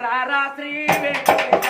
రారా శ్రీ వెంకటేశ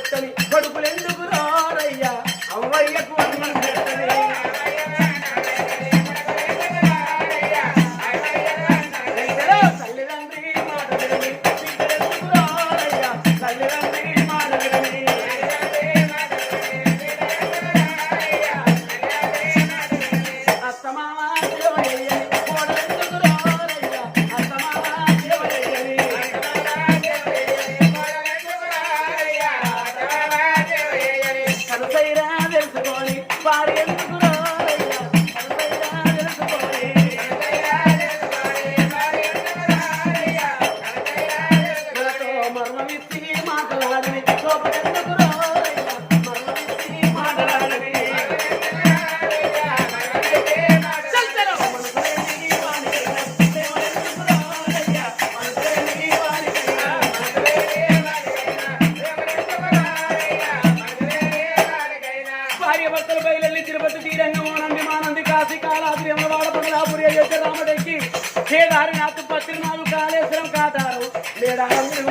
కనుసైరా తెలుసుకొని వారి ఎందుకు రారయ్యా కనుసైరా కాశీ కాళాద్రి అమ్మవాడ పగలాపురి అయోధ్య రామడెక్కి కేదారినాథ్ పత్రినాలు కాళేశ్వరం కాతారు. లేడారందరూ